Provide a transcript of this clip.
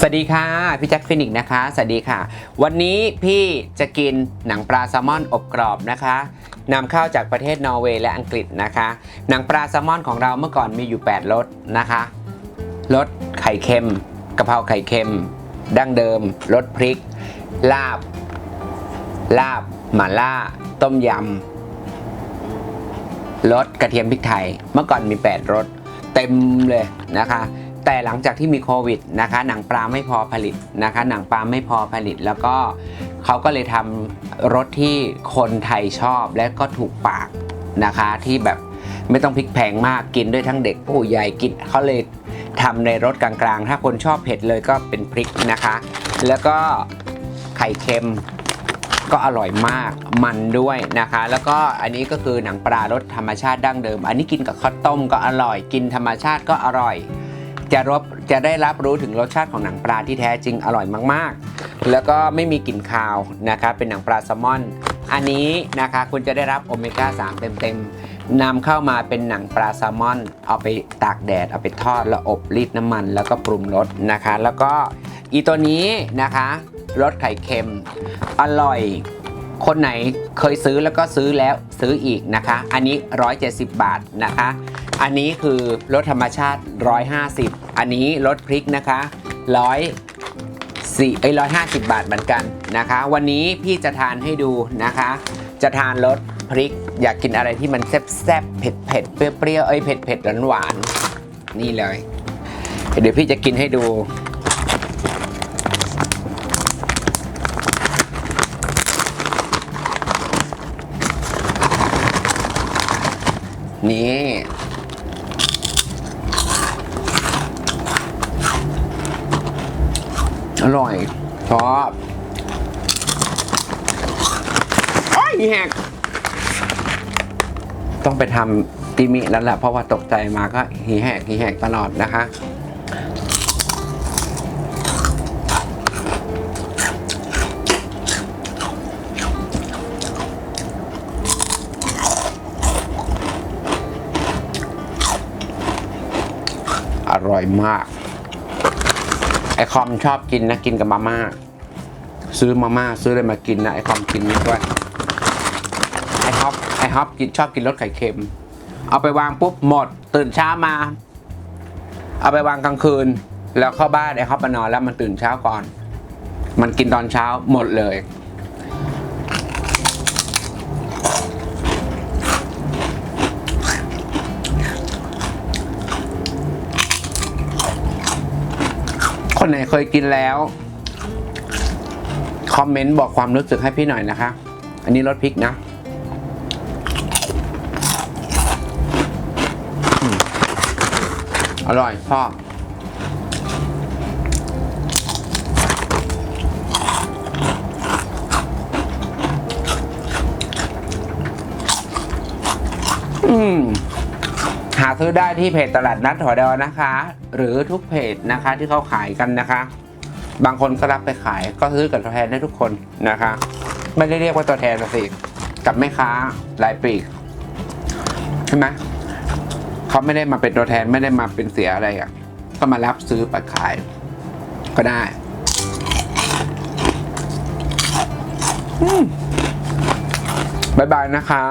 สวัสดีค่ะ พี่แจ็คฟินิกนะคะ สวัสดีค่ะ วันนี้พี่จะกินหนังปลาแซลมอนอบกรอบนะคะนำเข้าจากประเทศนอร์เวย์และอังกฤษนะคะ หนังปลาแซลมอนของเราเมื่อก่อนมีอยู่ 8รสนะคะรสไข่เค็มกะเพราไข่เค็ม ดั้งเดิมรสพริก ลาบ ลาบหม่าล่า ต้มยำรสกระเทียมพริกไทย เมื่อก่อนมี 8รสเต็มเลยนะคะ แต่หลังจากที่มีโควิดนะคะหนังปลาไม่พอผลิตนะคะหนังปลาไม่พอผลิตแล้วก็เขาก็เลยทำรสที่คนไทยชอบและก็ถูกปากนะคะที่แบบไม่ต้องพริกแพงมากกินด้วยทั้งเด็กผู้ใหญ่กินเขาเลยทำในรสกลางๆ ถ้าคนชอบเผ็ดเลยก็เป็นพริกนะคะ แล้วก็ไข่เค็มก็อร่อยมากมันด้วยนะคะ แล้วก็อันนี้ก็คือหนังปลารสธรรมชาติดั้งเดิม อันนี้กินกับข้าวต้มก็อร่อย กินธรรมชาติก็อร่อย จะรับจะได้รับรู้ถึงรสชาติของหนังปลาที่แท้จริงอร่อยมากๆ แล้วก็ไม่มีกลิ่นคาวนะคะเป็นหนังปลาแซลมอน อันนี้นะคะคุณจะได้รับโอเมก้า 3 เต็มๆนำเข้ามาเป็นหนังปลาแซลมอน เอาไปตากแดด เอาไปทอดแล้วอบรีดน้ำมัน แล้วก็ปรุงรสนะคะ แล้วก็อีตัวนี้นะคะรสไข่เค็มอร่อยคนไหนเคยซื้อแล้วก็ซื้อแล้วซื้ออีกนะคะ อันนี้ 170 บาทนะคะ อันนี้คือรสธรรมชาติ 150 อันนี้รสพริกนะคะ100สี่เอ้ย150บบาทเหมือนกันนะคะ วันนี้พี่จะทานให้ดูนะคะ จะทานรสพริก อยากกินอะไรที่มันแซ่บๆเผ็ดเผ็ดเปรี้ยวๆเอ้ยเผ็ดเผ็ดหวานหวานนี่เลย เดี๋ยวพี่จะกินให้ดูนี่ อร่อยชอบโอ้ยแหกต้องไปทำติมิแล้วแหละเพราะว่าตกใจมาก็หีแหกหีแหกตลอดนะคะอร่อยมาก ไอคอมชอบกินนะกินกับมาม่าซื้อมาม่าซื้ออะไรมากินนะไอคอมกินนี่ด้วยไอฮอปไอฮอปกินชอบกินรสไข่เค็ม เอาไปวางปุ๊บหมด ตื่นเช้ามา เอาไปวางกลางคืน แล้วเข้าบ้านไอฮอปมานอนแล้วมันตื่นเช้าก่อน มันกินตอนเช้าหมดเลย คนไหนเคยกินแล้ว คอมเมนต์บอกความรู้สึกให้พี่หน่อยนะคะ อันนี้รสพริกนะอร่อยชอบ หาซื้อได้ที่เพจตลาดนัดหัวดอนะคะ หรือทุกเพจนะคะที่เขาขายกันนะคะ บางคนก็รับไปขายก็ซื้อกับตัวแทนได้ทุกคนนะคะ ไม่ได้เรียกว่าตัวแทนสิกับแม่ค้ารายปลีกใช่ไหมเขาไม่ได้มาเป็นตัวแทนไม่ได้มาเป็นเสียอะไรอะ ก็มารับซื้อไปขาย ก็ได้อืมบายบายนะคะ